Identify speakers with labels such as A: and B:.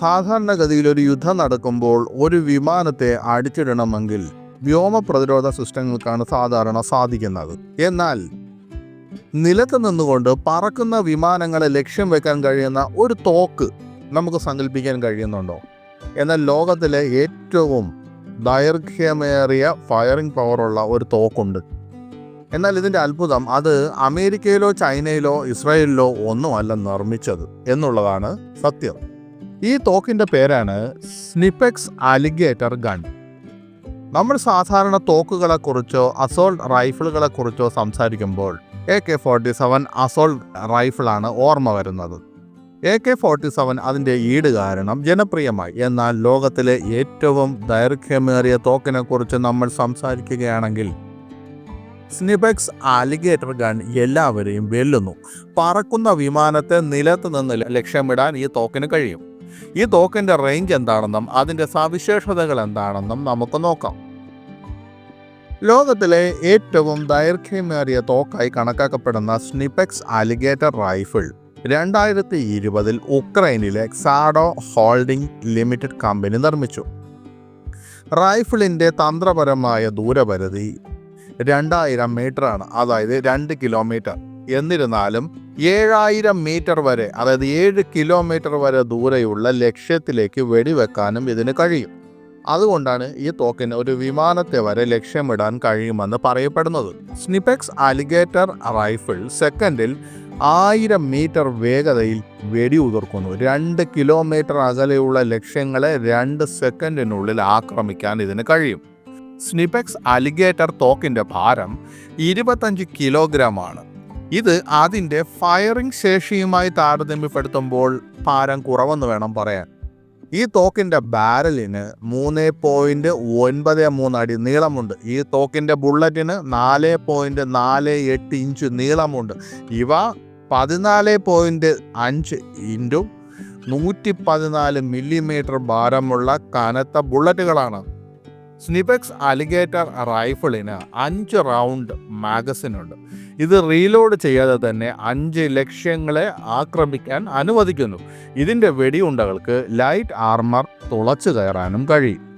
A: സാധാരണഗതിയിൽ ഒരു യുദ്ധം നടക്കുമ്പോൾ ഒരു വിമാനത്തെ അടിച്ചിടണമെങ്കിൽ വ്യോമ പ്രതിരോധ സിസ്റ്റങ്ങൾക്കാണ് സാധാരണ സാധിക്കുന്നത്. എന്നാൽ നിലത്ത് നിന്നുകൊണ്ട് പറക്കുന്ന വിമാനങ്ങളെ ലക്ഷ്യം വെക്കാൻ കഴിയുന്ന ഒരു തോക്ക് നമുക്ക് സങ്കല്പിക്കാൻ കഴിയുന്നുണ്ടോ? എന്നാൽ ലോകത്തിലെ ഏറ്റവും ദൈർഘ്യമേറിയ ഫയറിംഗ് പവറുള്ള ഒരു തോക്കുണ്ട്. എന്നാൽ ഇതിന്റെ അത്ഭുതം അത് അമേരിക്കയിലോ ചൈനയിലോ ഇസ്രായേലിലോ ഒന്നുമല്ല നിർമ്മിച്ചത് എന്നുള്ളതാണ് സത്യം. ഈ തോക്കിന്റെ പേരാണ് സ്നിപ്പെക്സ് അലിഗേറ്റർ ഗൺ. നമ്മൾ സാധാരണ തോക്കുകളെക്കുറിച്ചോ അസോൾട്ട് റൈഫിളുകളെക്കുറിച്ചോ സംസാരിക്കുമ്പോൾ A K forty seven assault റൈഫിളാണ് ഓർമ്മ വരുന്നത്. എ കെ ഫോർട്ടി സെവൻ അതിന്റെ ഈട് കാരണം ജനപ്രിയമായി. എന്നാൽ ലോകത്തിലെ ഏറ്റവും ദൈർഘ്യമേറിയ തോക്കിനെക്കുറിച്ച് നമ്മൾ സംസാരിക്കുകയാണെങ്കിൽ സ്നിബെക്സ് ആലിഗേറ്റർ ഗൺ എല്ലാവരെയും വെല്ലുന്നു. പറക്കുന്ന വിമാനത്തെ നിലത്ത് നിന്ന് ലക്ഷ്യമിടാൻ ഈ തോക്കിന് കഴിയും. ഈ തോക്കിന്റെ റേഞ്ച് എന്താണെന്നും അതിന്റെ സവിശേഷതകൾ എന്താണെന്നും നമുക്ക് നോക്കാം. ലോകത്തിലെ ഏറ്റവും ദൈർഘ്യമേറിയ തോക്കായി കണക്കാക്കപ്പെടുന്ന സ്നിപെക്സ് അലിഗേറ്റർ റൈഫിൾ രണ്ടായിരത്തി ഇരുപതിൽ ഉക്രൈനിലെ സാഡോ ഹോൾഡിംഗ് ലിമിറ്റഡ് കമ്പനി നിർമ്മിച്ചു. റൈഫിളിന്റെ തന്ത്രപരമായ ദൂരപരിധി രണ്ടായിരം മീറ്ററാണ് അതായത് രണ്ട് കിലോമീറ്റർ. എന്നിരുന്നാലും ഏഴായിരം മീറ്റർ വരെ അതായത് ഏഴ് കിലോമീറ്റർ വരെ ദൂരെയുള്ള ലക്ഷ്യത്തിലേക്ക് വെടിവെക്കാനും ഇതിന് കഴിയും. അതുകൊണ്ടാണ് ഈ തോക്കിന് ഒരു വിമാനത്തെ വരെ ലക്ഷ്യമിടാൻ കഴിയുമെന്ന് പറയപ്പെടുന്നത്. സ്നിപെക്സ് അലിഗേറ്റർ റൈഫിൾ സെക്കൻഡിൽ ആയിരം മീറ്റർ വേഗതയിൽ വെടി വെടിയുതിർക്കുന്നു രണ്ട് കിലോമീറ്റർ അകലെയുള്ള ലക്ഷ്യങ്ങളെ രണ്ട് സെക്കൻഡിനുള്ളിൽ ആക്രമിക്കാൻ ഇതിന് കഴിയും. സ്നിപെക്സ് അലിഗേറ്റർ തോക്കിന്റെ ഭാരം ഇരുപത്തഞ്ച് കിലോഗ്രാം ആണ്. ഇത് അതിന്റെ ഫയറിംഗ് ശേഷിയുമായി താരതമ്യപ്പെടുത്തുമ്പോൾ ഭാരം കുറവെന്ന് വേണം പറയാൻ. ഈ തോക്കിന്റെ ബാരലിന് മൂന്ന് പോയിന്റ് ഒൻപത് മൂന്ന് അടി നീളമുണ്ട്. ഈ തോക്കിന്റെ ബുള്ളറ്റിന് നാല് പോയിന്റ് നാല് എട്ട് ഇഞ്ച് നീളമുണ്ട്. ഇവ പതിനാല് പോയിന്റ് അഞ്ച് ഇന്റും നൂറ്റി പതിനാല് മില്ലിമീറ്റർ ഭാരമുള്ള കനത്ത ബുള്ളറ്റുകളാണ്. സ്നിപെക്സ് അലിഗേറ്റർ റൈഫിളിന് അഞ്ച് റൗണ്ട് മാഗസിൻ ഉണ്ട്. ഇത് റീലോഡ് ചെയ്യാതെ തന്നെ അഞ്ച് ലക്ഷ്യങ്ങളെ ആക്രമിക്കാൻ അനുവദിക്കുന്നു. ഇതിന്റെ വെടിയുണ്ടകൾക്ക് ലൈറ്റ് ആർമർ തുളച്ചു കയറാനും കഴിയും.